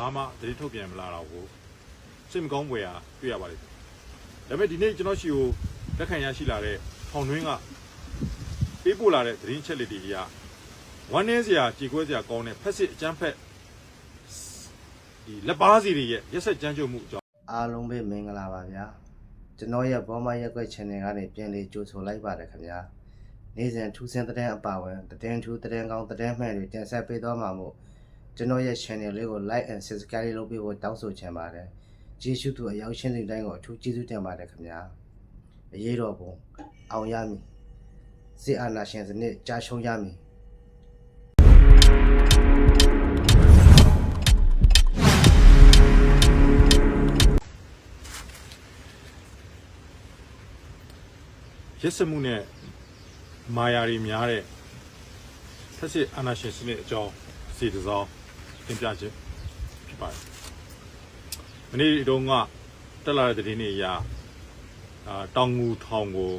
ဘာမှသတိထုတ်ပြန်မလာတော့ဘူးစိတ်မကောင်းဖွယ်ရာတွေ့ရပါလိမ့်မယ်ဒါပေမဲ့ဒီနေ့ကျွန်တော်ရှိကိုလက်ခံရရှိလာတဲ့ထောင်တွင်းကပေးပို့လာတဲ့သတင်းချက်လက်တွေအရဝမ်းနည်းစရာကြေကွဲစရာကောင်းတဲ့ဖက်စစ်အကြမ်းဖက်ဒီလက်ပါစီတွေရဲ့ရက်ဆက်ကြမ်းကြုတ်မှုအကြောင်းအားလုံးပဲမင်္ဂလာပါဗျာကျွန်တော်ရဲ့ဘောမရက်ွက် channel ကနေပြန်လေးကြိုဆိုလိုက်ပါတယ်ခင်ဗျာနေ့စဉ်ထူးဆန်းတဲ့အပါဝင်သတင်းထူးသတင်းကောင်းသတင်းမှန်တွေတင်ဆက်ပေးသွားမှာမို့ ကျွန်တော်ရဲ့ channel လေးကို like and subscribe လုပ်ပေးဖို့တောင်းဆိုချင်ပါတယ်ကျေးဇူးတူအရောက်ရှင်းတဲ့တိုင်းကိုအထူးကျေးဇူးတင်ပါတယ်ခင်ဗျာအရေးတော်ပုံအောင်ရမည်စစ်အာဏာရှင်စနစ်ကြာရှုံးရမည်ရက်စက်မှုနဲ့မာယာတွေများတဲ့ဖက်စစ်အာဏာရှင်စနစ်အကြောင်းစီတစောင်း တင်ပြခြင်းဖြစ်ပါတယ်။မနေ့တုန်းကတက်လာတဲ့သတင်းတွေအရအာတောင်ငူထောင်ကို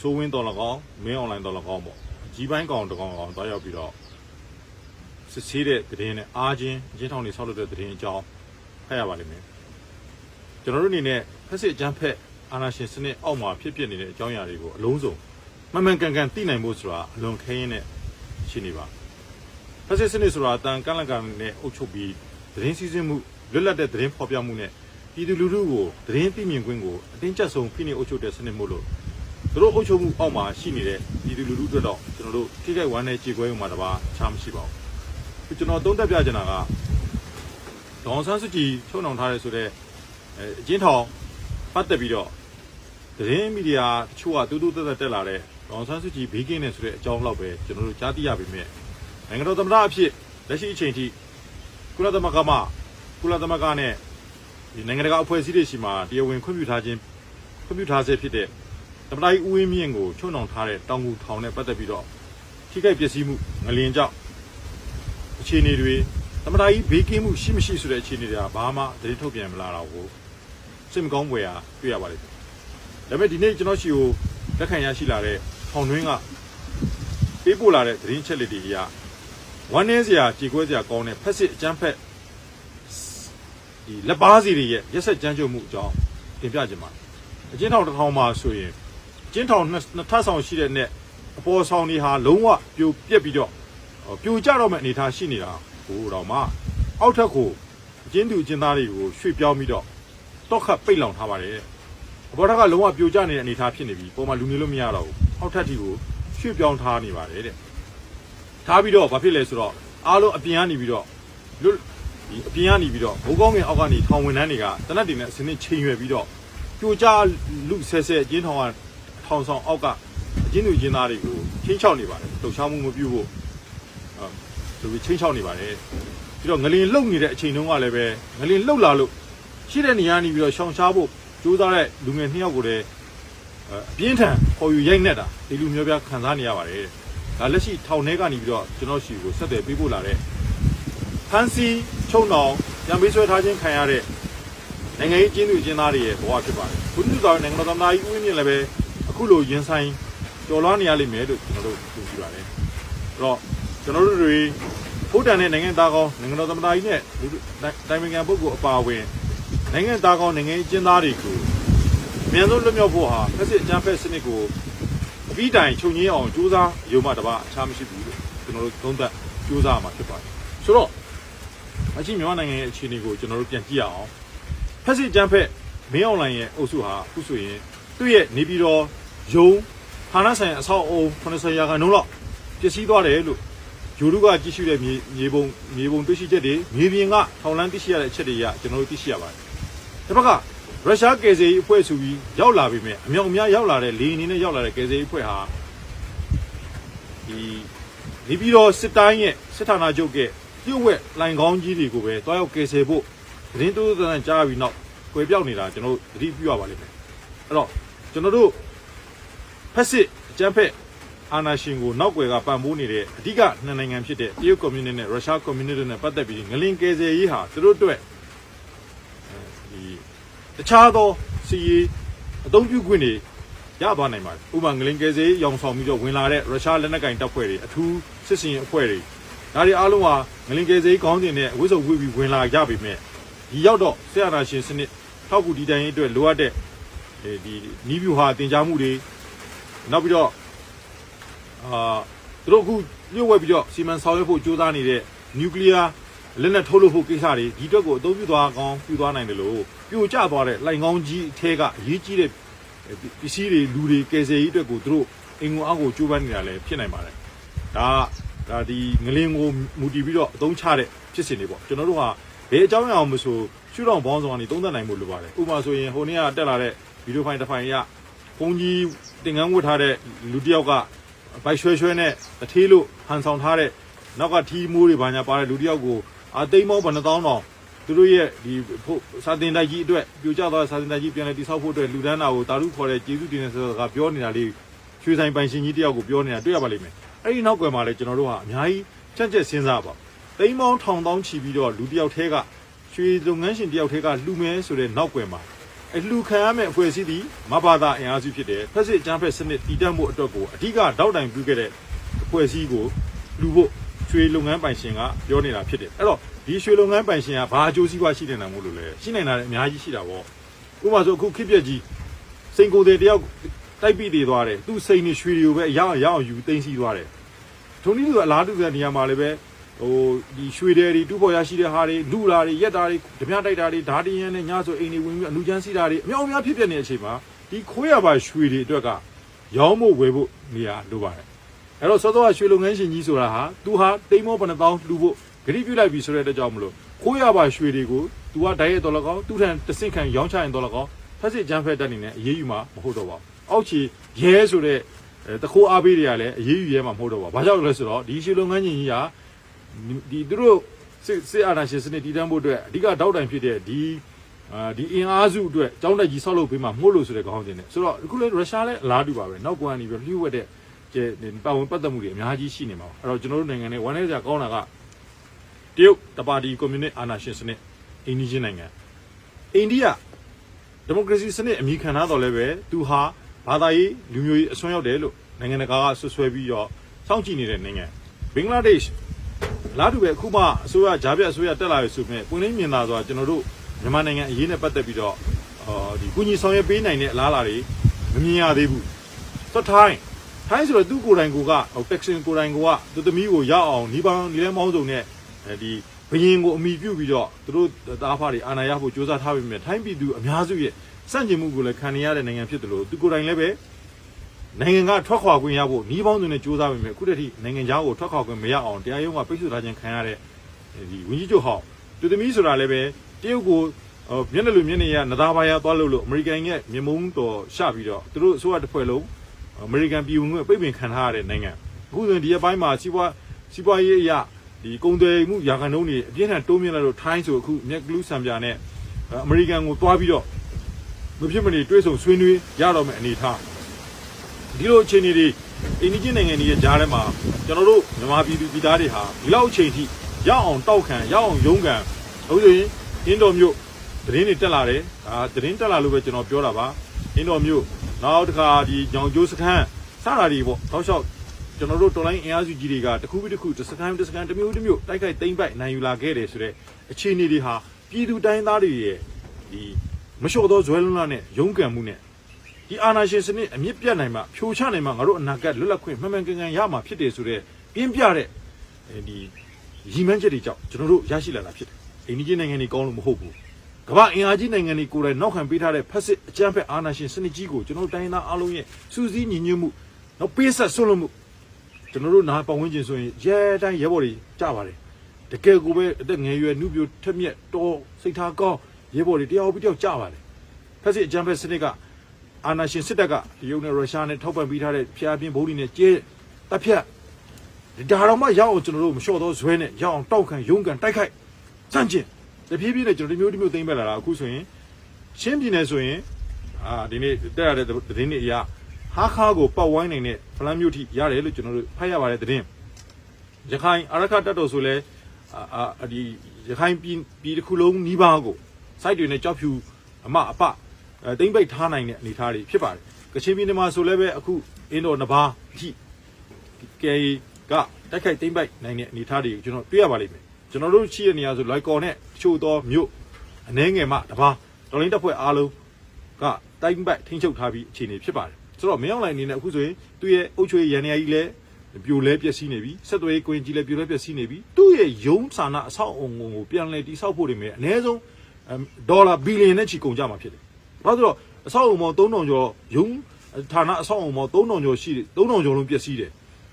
စိုးဝင်းတော်လကောင်းမင်းအွန်လိုင်းတော်လကောင်းပေါ့အကြီးပိုင်းကောင်တကောင်ကောင်တွားရောက်ပြီးတော့စစ်ဆေးတဲ့သတင်းနဲ့အားချင်းအချင်းထောင်တွေဆောက်လုပ်တဲ့သတင်းအကြောင်းဖတ်ရပါလိမ့်မယ်။ကျွန်တော်တို့အနေနဲ့ဖက်စစ်အကြမ်းဖက်အာဏာရှင်စနစ်အောက်မှာဖြစ်ပျက်နေတဲ့အကြောင်းအရာတွေကိုအလုံးစုံမှန်မှန်ကန်ကန်သိနိုင်ဖို့ဆိုတာအလွန်ခဲရင်နဲ့ရှိနေပါ ဖက်စစ်စနစ်ဆိုတာအတန်ကန့်လန့်ကန်နဲ့အုပ်ချုပ်ပြီးသတင်းစီးဆင်းမှုလွတ်လပ်တဲ့သတင်းဖော်ပြမှုနဲ့ပြည်သူလူထုကိုသတင်းသိမြင်ခွင့်ကိုအတင်းကျပ်ဆုံးဖိနှိပ်အုပ်ချုပ်တဲ့စနစ်မို့လို့သူတို့အုပ်ချုပ်မှုအောက်မှာရှိနေတဲ့ပြည်သူလူထုအတွက်တော့ကျွန်တော်တို့ထိခိုက်ဝမ်းနဲ့ကြေကွဲမှုမှာတပါချားမရှိပါဘူးကျွန်တော်သုံးသပ်ပြချင်တာကဒေါန်ဆန်းစုကြည်ချုံနှောင်ထားရဲဆိုတဲ့အဲအကျဉ်းထောင်ပတ်သက်ပြီးတော့သတင်းမီဒီယာတချို့ကတူးတူးတက်တက်တက်လာတဲ့ဒေါန်ဆန်းစုကြည်ဘေးကင်းနေဆိုတဲ့အကြောင်းလောက်ပဲကျွန်တော်တို့ကြားသိရပေမဲ့ နိုင်ငံတော်သမ္မတအဖြစ်လက်ရှိအချိန်ထိကုလသမဂ္ဂမှကုလသမဂ္ဂနဲ့ဒီနိုင်ငံတကာအဖွဲ့အစည်းတွေရှိမှတရားဝင်ခွင့်ပြုထားခြင်းခွင့်ပြုထားဆဲဖြစ်တဲ့သမ္မတကြီးဦးဝင်းမြင့်ကိုချုံနှောင်ထားတဲ့တောင်ကူထောင်နဲ့ပတ်သက်ပြီးတော့ထိခိုက်ပျက်စီးမှုငလျင်ကြောင့်အခြေအနေတွေသမ္မတကြီးဘေးကင်းမှုရှိမရှိဆိုတဲ့အခြေအနေတွေကဘာမှသတိထုတ်ပြန်မလာတော့ဘူးစိတ်မကောင်းဖွယ်ရာတွေ့ရပါလိမ့်မယ်ဒါပေမဲ့ဒီနေ့ကျွန်တော်ရှိကိုလက်ခံရရှိလာတဲ့ထောင်တွင်းကပေးပို့လာတဲ့သတင်းချက်လက်တွေအရ ဝမ်းနည်းစရာကြေကွဲစရာကောင်းတဲ့ဖက်စစ်အကြမ်းဖက်ဒီလက်ပါစီတွေရဲ့ရက်ဆက်ကြမ်းကြုတ်မှုအကြောင်းတင်ပြခြင်းပါအကျဉ်းထောင်တစ်ထောင်မှာဆိုရင်အကျဉ်းထောင်နှစ်နှစ်ထပ်ဆောင်ရှိတဲ့နဲ့အပေါ်ဆောင်တွေဟာလုံးဝပြိုပြက်ပြီးတော့ဟောပြိုကျတော့မဲ့အနေအထားရှိနေတာဟိုတော့မှအောက်ထက်ကိုအကျဉ်းသူအကျဉ်းသားတွေကိုရွှေ့ပြောင်းပြီးတော့တော့ခတ်ပိတ်လောင်ထားပါတယ်အပေါ်ထက်ကလုံးဝပြိုကျနေတဲ့အနေအထားဖြစ်နေပြီပုံမှန်လူနေလို့မရတော့ဘူးအောက်ထက်ထိကိုရွှေ့ပြောင်းထားနေပါတယ်တဲ့ ထားပြီးတော့ဘာဖြစ်လဲဆိုတော့အားလုံးအပြင်ကနေပြီးတော့လွတ်ဒီအပြင်ကနေပြီးတော့ဘိုးကောင်းငင်အောက်ကနေထောင်ဝင်နှန်းတွေကတနက်တင်နဲ့အစင်းနဲ့ချိန်ရွယ်ပြီးတော့ကြိုကြလူဆဲဆဲအကျဉ်းထောင်ကထောင်ဆောင်အောက်ကအကျဉ်းသူအကျဉ်းသားတွေကိုချင်းချောက်နေပါတယ်လှုပ်ရှားမှုမပြုဖို့အဲဆိုပြီးချင်းချောက်နေပါတယ်ပြီးတော့ငလင်လှုပ်နေတဲ့အချိန်တုန်းကလည်းပဲငလင်လှုပ်လာလို့ရှိတဲ့နေရာနေပြီးတော့ရှောင်ရှားဖို့ကြိုးစားတဲ့လူငယ်နှစ်ယောက်ကိုလည်းအဲအပြင်းထန်ခေါ်ယူရိုက်နှက်တာဒီလူမျိုးပြခံစားနေရပါတယ်တဲ့ ဒါလက်ရှိထောင်ထဲကနေပြီးတော့ကျွန်တော်ရှိကိုဆက်သွယ်ပေးပို့လာတဲ့ဖန်စီချုံနောင်ပြန်ပေးဆွဲထားခြင်းခံရတဲ့နိုင်ငံရေးကျင်းသူကျင်းသားတွေရဲ့ဘဝဖြစ်ပါတယ်။ဘုသူတော်နိုင်ငံတော်သမ္မတကြီးဦးဝင်းမြင့်လည်းပဲအခုလိုရင်ဆိုင်ကြော်လွှားနေရလိမ့်မယ်လို့ကျွန်တော်တို့သိရှိပါတယ်။အဲ့တော့ကျွန်တော်တို့တွေဖို့တန်တဲ့နိုင်ငံသားကောင်းနိုင်ငံတော်သမ္မတကြီးနဲ့လူတိုင်ပင်ခံပုဂ္ဂိုလ်အပါအဝင်နိုင်ငံသားကောင်းနိုင်ငံရေးကျင်းသားတွေကိုအမြန်ဆုံးလွတ်မြောက်ဖို့ဟာဖက်စစ်အကြမ်းဖက်စနစ်ကိုအ ပြီးတိုင်ချုပ်ငင်းအောင်ကြိုးစားရုံမှတပါအခြားမရှိဘူးလို့ကျွန်တော်တို့သုံးသပ်ကြိုးစားမှာဖြစ်ပါတယ်ဆိုတော့အချင်းမြန်မာနိုင်ငံရဲ့အခြေအနေကိုကျွန်တော်တို့ပြန်ကြည့်ရအောင်ဖက်စစ်ကြမ်းဖက်မင်းအွန်လိုင်းရဲ့အုပ်စုဟာအခုဆိုရင်သူ့ရဲ့နေပြည်တော်ယုံဌာနဆိုင်အဆောက်အအုံ80ရာခိုင်နှုန်းလောက်ပျက်စီးသွားတယ်လို့ယူရုကကြည့်ရှုတဲ့မြေမြေပုံမြေပုံတွေ့ရှိချက်တွေမြေပြင်ကထောင်လန်းသိရှိရတဲ့အချက်တွေအရကျွန်တော်တို့သိရှိရပါတယ်တစ်ဖက်က ရုရှားကယ်ဆယ်ရေးအဖွဲ့ဆိုပြီးရောက်လာပြီမဲ့အမြောက်အများရောက်လာတဲ့လေအနေနဲ့ရောက်လာတဲ့ကယ်ဆယ်ရေးအဖွဲ့ဟာဒီနေပြည်တော်စစ်တိုင်းရဲ့စစ်ဌာနချုပ်ကပြုတ်ဝက်လိုင်ကောင်းကြီးတွေကိုပဲတွားရောက်ကယ်ဆယ်ဖို့သတင်းတိုးသန်းကြားပြီးနောက်ကွယ်ပြောက်နေတာကျွန်တော်တို့သတိပြုရပါလိမ့်မယ်အဲ့တော့ကျွန်တော်တို့ဖက်စစ်အကြမ်းဖက်အာဏာရှင်ကိုနောက်ွယ်ကပံ့ပိုးနေတဲ့အဓိကနှစ်နိုင်ငံဖြစ်တဲ့တရုတ်ကွန်မြူနတီနဲ့ရုရှားကွန်မြူနတီနဲ့ပတ်သက်ပြီးငလင်ကယ်ဆယ်ရေးဟာသူတို့အတွက်အဲဒီ တခြားသောစီရေးအသုံးပြုခွင့်တွေရသွားနိုင်ပါတယ်ဥပမာငလင်ကယ်ဆယ်ရေးရောင်ဆောင်ပြီးတော့ဝင်လာတဲ့ရုရှားလက်နက်ကင်တပ်ဖွဲ့တွေအထူးစစ်စင်ရေးအဖွဲ့တွေ ဒါတွေအားလုံးဟာငလင်ကယ်စေးကောင်းတင်တဲ့ဝိစုံဝေးပြီးဝင်လာကြပြီမဲ့ဒီရောက်တော့ဆရာနာရှင်စနစ်ထောက်ကူဒီတိုင်းရေးအတွက်လိုအပ်တဲ့အဲဒီနီးဗျူဟာတင် जा မှုတွေနောက်ပြီးတော့အာသူတို့အခုညှို့ဝဲပြီးတော့စီမံဆောင်ရွက်ဖို့ကြိုးစားနေတဲ့နျူကလ িয়ার လက်နက်ထုတ်လုပ်ဖို့ကိစ္စတွေဒီအတွက်ကိုအသုံးပြုသွားကောင်းပြုသွားနိုင်တယ်လို့ပြိုကျသွားတဲ့လိုင်ကောင်းကြီးအထဲကအရေးကြီးတဲ့ပစ္စည်းတွေလူတွေကယ်ဆယ်ရေးအတွက်ကိုသူတို့အင်္ဂုံအောက်ကိုကြိုးပမ်းနေတာလည်းဖြစ်နိုင်ပါတယ်ဒါကဒါဒီငလင်းကိုမူတည်ပြီးတော့အသုံးချတဲ့ဖြစ်စဉ်တွေပေါ့ကျွန်တော်တို့ကဘယ်အကြောင်းအရာမှမဆိုရှုထောင့်ဘောင်းဆောင်ကနေသုံးသပ်နိုင်ဖို့လိုပါတယ်ဥပမာဆိုရင်ဟိုနေ့ကတက်လာတဲ့ဗီဒီယိုဖိုင်တစ်ဖိုင်ရဘုံကြီးတင်ငန်းဝတ်ထားတဲ့လူတစ်ယောက်ကဘိုက်ရွှဲရွှဲနဲ့တထေးလို့ဟန်ဆောင်ထားတဲ့နောက်ကထီးမိုးတွေဘာညာပါတဲ့လူတစ်ယောက်ကို အသိမ်းမောဘယ်နှသောင်းတောင်သူတို့ရဲ့ဒီဖို့စာတင်တိုက်ကြီးအတွက်ပြိုကျသွားတဲ့စာတင်တိုက်ကြီးပြန်လည်တည်ဆောက်ဖို့အတွက်လူဒန်းတာကိုတာရုခေါ်တဲ့ကျေးဇူးတင်တဲ့စကားပြောနေတာလေးရွှေဆိုင်ပိုင်ရှင်ကြီးတယောက်ကိုပြောနေတာတွေ့ရပါလိမ့်မယ်အဲ့ဒီနောက်ကွယ်မှာလည်းကျွန်တော်တို့ဟာအများကြီးကြက်ကြက်စဉ်းစားပါသိမ်းမောင်းထောင်တောင်းချီပြီးတော့လူတယောက်တည်းကရွှေလုပ်ငန်းရှင်တယောက်တည်းကလှူမဲဆိုတဲ့နောက်ကွယ်မှာအလှူခံရမယ့်အဖွဲ့အစည်းဒီမဘာသာအင်အားစုဖြစ်တယ်ဖက်စစ်အကြမ်းဖက်စနစ်တည်တံ့မှုအတွက်ကိုအဓိကတောက်တိုင်ပြုခဲ့တဲ့အဖွဲ့အစည်းကိုလှူဖို့ ရွှေလုပ်ငန်းပိုင်ရှင်ကပြောနေတာဖြစ်တယ်အဲ့တော့ဒီရွှေလုပ်ငန်းပိုင်ရှင်ကဘာအကျိုးစီးပွားရှိနေတာမို့လို့လဲရှိနေတာလည်းအများကြီးရှိတာပေါ့ဥပမာဆိုအခုခစ်ပြက်ကြီးစိန်ကိုယ်တွေတယောက်တိုက်ပြီးတည်သွားတယ်သူ့စိန်နေရွှေတွေကိုပဲရအောင်ရအောင်ယူသိမ်းစီးသွားတယ်ထုံနည်းသူအလားတူတဲ့နေရာမှာလည်းပဲဟိုဒီရွှေတွေတွေတူဖို့ရရှိတဲ့ဟာတွေလူလာတွေရက်တာတွေဓမြတိုက်တာတွေဓာတရန်နဲ့ညဆိုအိမ်တွေဝင်ပြီးအလူချမ်းစီးတာတွေအများအများဖြစ်ပြနေတဲ့အချိန်မှာဒီခိုးရပါရွှေတွေအတွက်ကရောင်းဖို့ဝယ်ဖို့နေရာလိုပါတယ် အဲ့တော့စောစောကရွှေလုပ်ငန်းရှင်ကြီးဆိုတာဟာသူဟာတိမ်မောဘယ်နှတောင်းလူဖို့ဂရိပြုလိုက်ပြီဆိုတဲ့အတွက်ကြောင့်မလို့ခိုးရပါရွှေတွေကို तू ကဓာတ်ရဲတော်လကောက်သူ့ထံတဆင့်ခံရောင်းချရင်တော်လကောက်ဖက်စစ်ကြမ်းဖက်တက်နေနဲ့အရေးယူမှာမဟုတ်တော့ပါဘူးအောက်ချီရဲဆိုတဲ့အဲတခိုးအားပေးတွေကလည်းအရေးယူရဲမှာမဟုတ်တော့ပါဘူးဘာကြောင့်လဲဆိုတော့ဒီရွှေလုပ်ငန်းကြီးကြီးဟာဒီသူတို့စစ်စစ်အာဏာရှင်စနစ်တည်တံ့ဖို့အတွက်အဓိကတောက်တိုင်ဖြစ်တဲ့ဒီအာဒီအင်အားစုအတွက်ကျောင်းတက်ကြီးဆောက်လုပ်ပေးမှာမဟုတ်လို့ဆိုတဲ့ခေါင်းစဉ်နဲ့ဆိုတော့အခုလည်းရုရှားလည်းအလားတူပါပဲနောက်ကွာနေပြီးလျှို့ဝှက်တဲ့ ကျဲပါဝင်ပတ်သက်မှုတွေအများကြီးရှိနေမှာပါအဲ့တော့ကျွန်တော်တို့နိုင်ငံနဲ့ဝန်ထဲစရာကောင်းတာကတရုတ်တပါတီကွန်မြူနစ်အာဏာရှင်စနစ်အိန္ဒိယနိုင်ငံအိန္ဒိယဒီမိုကရေစီစနစ်အမိခံထားတော်လဲပဲသူဟာဘာသာရေးလူမျိုးရေးအစွန်းရောက်တယ်လို့နိုင်ငံတကာကဆွဆွဲပြီးတော့စောင့်ကြည့်နေတဲ့နိုင်ငံဘင်္ဂလားဒေ့ရှ်လာတူပဲအခုမှအစိုးရဂျာပြတ်အစိုးရတက်လာပြီဆိုပေမဲ့ပွင့်လင်းမြင်သာဆိုတာကျွန်တော်တို့မြန်မာနိုင်ငံအရေးနဲ့ပတ်သက်ပြီးတော့အော်ဒီကုညီဆောင်ရွက်ပေးနိုင်တဲ့အလားအလာတွေမမြင်ရသေးဘူးသွတ်ထိုင်း ထိုင်းဆိုတော့သူ့ကိုယ်တိုင်ကိုကဟိုတက်ဆင်ကိုယ်တိုင်ကိုကသူသမီးကိုရအောင်ဒီပေါင်းဒီလဲမောင်းစုံနဲ့အဲဒီဘရင်ကိုအမိပြုတ်ပြီးတော့သူတို့သားဖားတွေအာဏာရဖို့ကြိုးစားထားပြီးမြဲထိုင်းပြည်သူအများစုရဲ့စန့်ကျင်မှုကိုလည်းခံနေရတဲ့နိုင်ငံဖြစ်တယ်လို့သူကိုယ်တိုင်လည်းပဲနိုင်ငံကထွက်ခွာခွင့်ရဖို့နှီးပေါင်းစုံနဲ့ကြိုးစားပြီးမြဲအခုတည်းထိနိုင်ငံခြားကိုထွက်ခွာခွင့်မရအောင်တရားရုံးကပိတ်ဆို့ထားခြင်းခံရတဲ့ဒီဝင်းကြီးချုပ်ဟောက်သူသမီးဆိုတာလည်းပဲတရုတ်ကိုမျက်နှာလူမျက်နှာရနသားပါးရသွားလို့လို့အမေရိကန်ရဲ့မြေမုံတော်ရှပြီးတော့သူတို့အစိုးရတစ်ဖွဲ့လုံး အမေရိကန်ပြည်ဝင်ခွင့်ပိတ်ပင်ခံထားရတဲ့နိုင်ငံအခုဆိုရင်ဒီအပိုင်းမှာစီးပွားစီးပွားရေးအရာဒီကုန်သွယ်မှုရာခိုင်နှုန်းတွေအပြင်းထန်တိုးမြင့်လာလို့ထိုင်းဆိုအခုမြက်ကလူးဆံပြာနဲ့အမေရိကန်ကိုတွားပြီးတော့မဖြစ်မနေတွဲဆုံဆွေးနွေးရတော့မယ့်အနေအထားဒီလိုအခြေအနေတွေအိန္ဒိယနိုင်ငံတွေရဲ့ကြားထဲမှာကျွန်တော်တို့မြန်မာပြည်သူပြည်သားတွေဟာဒီလောက်အချိန်ထိရအောင်တောက်ခံရအောင်ရုန်းကန်ဟုတ်ဆိုရင်အင်းတော်မြို့သတင်းတွေတက်လာတယ်ဒါသတင်းတက်လာလို့ပဲကျွန်တော်ပြောတာပါအင်းတော်မြို့ နောက်တစ်ခါဒီညောင်ကျိုးစခန်းစတာတွေပေါ့တောက်လျှောက်ကျွန်တော်တို့တော်လိုင်းအင်အားစုကြီးတွေကတစ်ခုပြီးတစ်ခုတစ်စကန်တစ်စကန်တစ်မျိုးတစ်မျိုးတိုက်ခိုက်သိမ့်ပိုက်နိုင်ယူလာခဲ့တယ်ဆိုတော့အခြေအနေတွေဟာပြည်သူတိုင်းသားတွေရဲ့ဒီမလျှော့သောဇွဲလွန်းလာနဲ့ရုန်းကန်မှုနဲ့ဒီအာဏာရှင်စနစ်အမြင့်ပြတ်နိုင်မှာဖြိုချနိုင်မှာငါတို့အနာဂတ်လွတ်လပ်ခွင့်မှန်မှန်ကန်ကန်ရမှာဖြစ်တယ်ဆိုတော့ပြင်းပြတဲ့ဒီရီမန်းချက်တွေကြောင့်ကျွန်တော်တို့ရရှိလာတာဖြစ်တယ်အိန္ဒိယနိုင်ငံတွေကောင်းလို့မဟုတ်ဘူး ကမ္ဘာအင်အားကြီးနိုင်ငံတွေကိုယ်တိုင်နောက်ခံပေးထားတဲ့ဖက်စစ်အကြမ်းဖက်အာဏာရှင်စနစ်ကြီးကိုကျွန်တော်တို့တိုင်းသားအလုံးရဲ့စူးစီးညီညွတ်မှုနောက်ပေးဆက်ဆွလို့မှုကျွန်တော်တို့နားပတ်ဝန်းကျင်ဆိုရင်ရဲတိုင်းရဲဘော်တွေကြပါတယ်တကယ်ကိုပဲအသက်ငယ်ရွယ်နှုပြထက်မြက်တော်စိတ်ထားကောင်းရဲဘော်တွေတယောက်ပြီးတယောက်ကြပါတယ်ဖက်စစ်အကြမ်းဖက်စနစ်ကအာနာရှင်စစ်တပ်ကတရုတ်နဲ့ရုရှားနဲ့ထောက်ပံ့ပေးထားတဲ့ဖျားပြင်းဗုံးတွေနဲ့ကျဲတပ်ဖြတ်ဒါတော့မှရအောင်ကျွန်တော်တို့မလျှော့တော့ဇွဲနဲ့ရအောင်တောက်ခံရုန်းကန်တိုက်ခိုက်စန့်ကျင် တဖြည်းဖြည်းနဲ့ကျွန်တော်ဒီမျိုးဒီမျိုးသိမ့်ပက်လာတာအခုဆိုရင်ရှင်းပြည်နယ်ဆိုရင်အာဒီနေ့တက်ရတဲ့သတင်းတွေအရဟာခါကိုပတ်ဝိုင်းနိုင်တဲ့ဖလန်းမျိုးထိရတယ်လို့ကျွန်တော်တို့ဖတ်ရပါတယ်သတင်းရခိုင်အရခတက်တော်ဆိုလဲအာအာဒီရခိုင်ပြည်ပြည်တစ်ခုလုံးနီးပါးကိုစိုက်တွေနဲ့ကြောက်ဖြူအမအပအဲတိမ့်ပိတ်ထားနိုင်တဲ့အနေအထားတွေဖြစ်ပါတယ်ကချင်ပြည်နယ်မှာဆိုလဲပဲအခုအင်းတော်နဘာအထိကဲကတိုက်ခိုက်သိမ့်ပိုက်နိုင်တဲ့အနေအထားတွေကိုကျွန်တော်တွေ့ရပါလိမ့်မယ် ကျွန်တော်တို့ရှိတဲ့နေရာဆိုလိုက်ကော်နဲ့ချို့သောမြို့အနှဲငယ်မှတပါတော်လိုင်းတပ်ဖွဲ့အားလုံးကတိုင်းပိုက်ထိန်းချုပ်ထားပြီးအခြေအနေဖြစ်ပါတယ်ဆိုတော့မင်းအောင်လိုင်းအနေနဲ့အခုဆိုရင်သူ့ရဲ့အုပ်ချုပ်ရေးရန်နေရာကြီးလည်းပြိုလဲပျက်စီးနေပြီဆက်သွယ်ရေးကွင်းကြီးလည်းပြိုလဲပျက်စီးနေပြီသူ့ရဲ့ယုံဆန္ဒအဆောက်အအုံကိုပြန်လည်တည်ဆောက်ဖို့တွေမယ်အနည်းဆုံးဒေါ်လာဘီလီယံနဲ့ချီကုန်ကြမှာဖြစ်တယ်ဘာလို့လဲဆိုတော့အဆောက်အအုံပေါင်း3000ကျော်ယုံဌာနအဆောက်အအုံပေါင်း3000ကျော်ရှိတယ်3000ကျော်လုံးပျက်စီးတယ်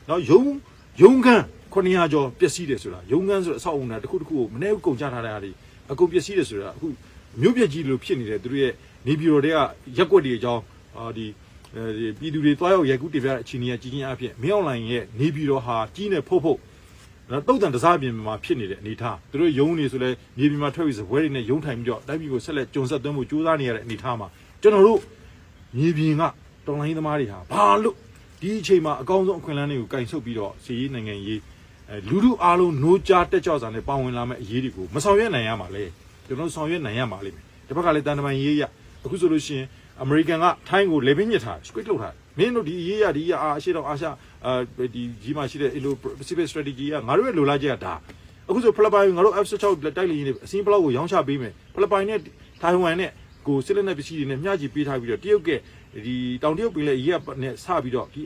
နော်ယုံယုံခန်း 900ကျော်ပျက်စီးတယ်ဆိုတာယုံခန်းဆိုတဲ့အဆောက်အအုံတွေတစ်ခုတစ်ခုကိုမနေ့ကကုန်ကြထားတဲ့အားတွေအကုန်ပျက်စီးတယ်ဆိုတာအခုမြို့ပြကြီးလိုဖြစ်နေတယ်သူတို့ရဲ့နေပြည်တော်တွေကရက်ွက်တွေအကြောင်းအာဒီအဲဒီပြည်သူတွေတွားရောက်ရိုက်ကူးတင်ပြတဲ့အခြေအနေကကြီးကြီးအဖြစ်မင်းအွန်လိုင်းရဲ့နေပြည်တော်ဟာကြီးနေဖို့ဖို့နော်တုတ်တန်တစားပြင်မှာဖြစ်နေတဲ့အနေအထားသူတို့ယုံနေဆိုလဲမြေပြင်မှာထွက်ပြီးစပွဲတွေနဲ့ယုံထိုင်ပြီးတော့တိုက်ပြည်ကိုဆက်လက်ကြုံဆက်သွင်းမှုကြိုးစားနေရတဲ့အနေအထားမှာကျွန်တော်တို့မြေပြင်ကတော်လိုင်းသမားတွေဟာဘာလို့ဒီအချိန်မှာအကောင်းဆုံးအခွင့်အလမ်းတွေကိုကင်ဆုပ်ပြီးတော့စီရေးနိုင်ငံရေးအဲ လူလူအားလုံး노ကြားတက်ကြောက်စာနဲ့ပါဝင်လာမဲ့အရေးတွေကိုမဆောင်ရွက်နိုင်ရမှာလေကျွန်တော်ဆောင်ရွက်နိုင်ရမှာလိမ့်မယ်တစ်ဖက်ကလည်းတန်တမန်ရေးရအခုဆိုလို့ရှိရင်အမေရိကန်ကထိုင်းကိုလေပင်းညစ်ထား squid လုပ်ထားမင်းတို့ဒီရေးရဒီရအာအရှိတော့အာရှအာဒီကြီးမှရှိတဲ့ Indo Pacific strategy ကငါတို့ရဲ့လိုလားချက်ကဒါအခုဆိုဖိလစ်ပိုင်ငါတို့ F16 တိုက်လေယာဉ်တွေအစင်းဘလောက်ကိုရောင်းချပေးမယ်ဖိလစ်ပိုင်နဲ့ထိုင်ဝမ်နဲ့ ကိုစစ်လက်နက်ပစ္စည်းတွေနဲ့မျှချီပေးထားပြီးတော့တရုတ်ကဒီတောင်တရုတ်ပင်လေရေးရနဲ့စပြီးတော့ဒီ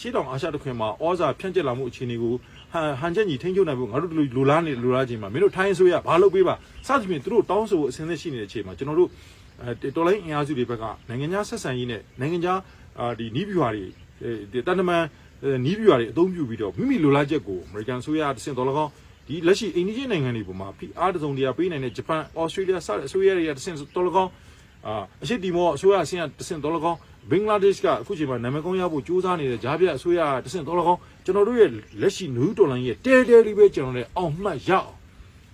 ရှေ့တောင်အာရှတခွင်မှာဩဇာဖြန့်ကျက်လာမှုအခြေအနေကိုဟန်ဟန်ချက်ညီထိန်းချုပ်နိုင်ဖို့ငါတို့လိုလားနေလိုလားခြင်းမှာမင်းတို့ထိုင်းဆိုရဘာလုပ်ပေးပါစသဖြင့်သူတို့တောင်းဆိုဖို့အစင်းသက်ရှိနေတဲ့အချိန်မှာကျွန်တော်တို့အဲတော်လိုင်းအင်အားစုတွေဘက်ကနိုင်ငံခြားဆက်ဆံရေးနဲ့နိုင်ငံခြားအာဒီနီးပြွာတွေဒီတန်တမန်နီးပြွာတွေအသုံးပြုပြီးတော့မိမိလိုလားချက်ကိုအမေရိကန်ဆိုရတစ်ဆင့်တော်လကောင်းဒီလက်ရှိအိန္ဒိယနိုင်ငံတွေပေါ်မှာဖိအားတစုံတရာပေးနိုင်တဲ့ဂျပန်ဩစတြေးလျစတဲ့အစိုးရတွေကတစ်ဆင့်တော်လကောင်း အာအရှိတီမောအစိုးရအဆင့်ကတစ်ဆင့်တော်လကောင်းဘင်္ဂလားဒေ့ရှ်ကအခုချိန်မှာနာမည်ကောင်းရဖို့ကြိုးစားနေတဲ့ဂျားပြအစိုးရကတစ်ဆင့်တော်လကောင်းကျွန်တော်တို့ရဲ့လက်ရှိနယူးတော်လိုင်းရဲ့တဲတဲလေးပဲကျွန်တော်တို့အောင်မှတ်ရအောင်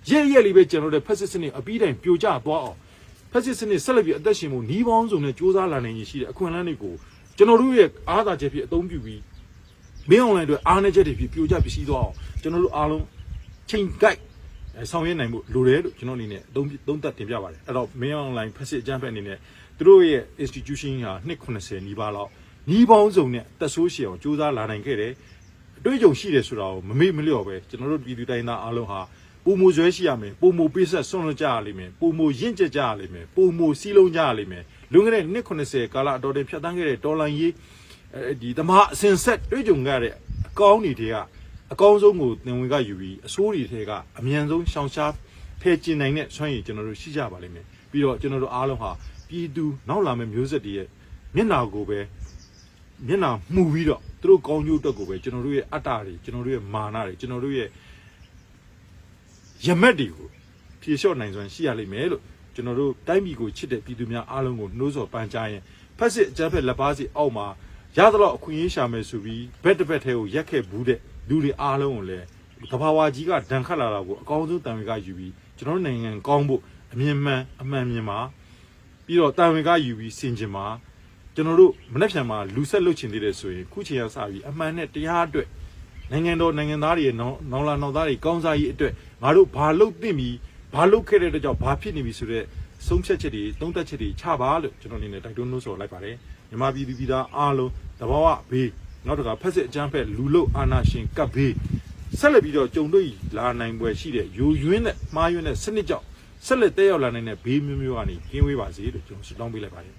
ရဲ့ရဲ့လေးပဲကျွန်တော်တို့ဖက်စစ်စနစ်အပြီးတိုင်ပြိုကျသွားအောင်ဖက်စစ်စနစ်ဆက်လက်ပြီးအသက်ရှင်မှုနှီးပေါင်းစုံနဲ့ကြိုးစားလာနိုင်ရရှိတဲ့အခွင့်အလမ်းတွေကိုကျွန်တော်တို့ရဲ့အားသာချက်ဖြစ်အသုံးပြုပြီးမင်းအွန်လိုင်းတွေအားနည်းချက်တွေဖြစ်ပြိုကျပစ္စည်းသွားအောင်ကျွန်တော်တို့အားလုံးချိန်ကိုက်အဲ ဆောင်ရွက်နိုင်မှုလိုတယ်လို့ကျွန်တော်အနေနဲ့သုံးသုံးသပ်တင်ပြပါတယ်အဲ့တော့မင်းအွန်လိုင်းဖက်စစ်အကြမ်းဖက်အနေနဲ့သူတို့ရဲ့ institution ဟာ290နီးပါးလောက်နီးပေါင်းစုံနဲ့တက်ဆိုးရှည်အောင်ကြိုးစားလာနိုင်ခဲ့တယ်အတွေ့အကြုံရှိတယ်ဆိုတာကိုမမေ့မလျော့ပဲကျွန်တော်တို့ပြည်သူတိုင်းသားအားလုံးဟာပုံမူဇွဲရှိရမယ်ပုံမူပေးဆက်ဆွန့်လွတ်ကြရလိမ့်မယ်ပုံမူရင့်ကျက်ကြရလိမ့်မယ်ပုံမူစီးလုံးကြရလိမ့်မယ်လွန်ခဲ့တဲ့290ကာလအတော်တင်ဖြတ်သန်းခဲ့တဲ့တော်လန်ရေးအဲဒီတမအစင်ဆက်တွေ့ကြုံခဲ့တဲ့အကောင်းတွေတွေက အကောင်းဆုံးကိုသင်ဝင်ကယူပြီးအဆိုးတွေထဲကအမြန်ဆုံးရှောင်ရှားဖယ်ကျင်နိုင်တဲ့ဆွမ်းရည်ကျွန်တော်တို့ရှိကြပါလိမ့်မယ်ပြီးတော့ကျွန်တော်တို့အားလုံးဟာပြည်သူနောက်လာမယ့်မျိုးဆက်တွေရဲ့မျက်နှာကိုပဲမျက်နှာမှုပြီးတော့သူတို့ကောင်းကျိုးအတွက်ကိုပဲကျွန်တော်တို့ရဲ့အတ္တတွေကျွန်တော်တို့ရဲ့မာနတွေကျွန်တော်တို့ရဲ့ရမက်တွေကိုဖြေလျှော့နိုင်စွမ်းရှိရလိမ့်မယ်လို့ကျွန်တော်တို့တိုင်းပြည်ကိုချစ်တဲ့ပြည်သူများအားလုံးကိုနှိုးဆော်ပန်ကြားရင်ဖက်စစ်အကြမ်းဖက်လက်ပါစီအောက်မှာရသလောက်အခွင့်အရေးရှာမယ်ဆိုပြီးဘက်တစ်ဘက်ထဲကိုရက်ခဲ့ဘူးတဲ့ လူတွေအားလုံးကိုလည်းကဘာဝကြီးကဒဏ်ခတ်လာတာကိုအကောင်းဆုံးတန်ဝင်ကယူပြီးကျွန်တော်တို့နိုင်ငံကောင်းဖို့အမြင်မှန်အမှန်မြင်ပါပြီးတော့တန်ဝင်ကယူပြီးစင်ကျင်ပါကျွန်တော်တို့မနေ့ပြန်မှာလူဆက်လုပ်ချင်သေးတယ်ဆိုရင်ခုချိန်ရစပြီးအမှန်နဲ့တရားအတွက်နိုင်ငံတော်နိုင်ငံသားတွေရဲ့နောင်နောင်လာနောင်သားတွေကောင်းစားရေးအတွက်ငါတို့ဘာလုပ်သင့်ပြီးဘာလုပ်ခဲ့တဲ့အတွက်ကြောင့်ဘာဖြစ်နေပြီဆိုတော့ဆုံးဖြတ်ချက်တွေသုံးသပ်ချက်တွေချပါလို့ကျွန်တော်အနေနဲ့တိုက်တွန်းလို့ဆိုလိုက်ပါတယ်မြန်မာပြည်သူပြည်သားအားလုံးတဘာဝဘေး နောက်တစ်ခါဖက်စစ်အကြမ်းဖက်လူလုအာနာရှင်ကပ်ဘေးဆက်လက်ပြီးတော့ကြုံတွေ့လာနိုင်ပွဲရှိတဲ့ယူယွင်းတဲ့မှားယွင်းတဲ့စနစ်ကြောင့်ဆက်လက်တက်ရောက်လာနိုင်တဲ့ဘေးမျိုးမျိုးကနေကင်းဝေးပါစေလို့ကျွန်တော်ဆုတောင်းပေးလိုက်ပါတယ်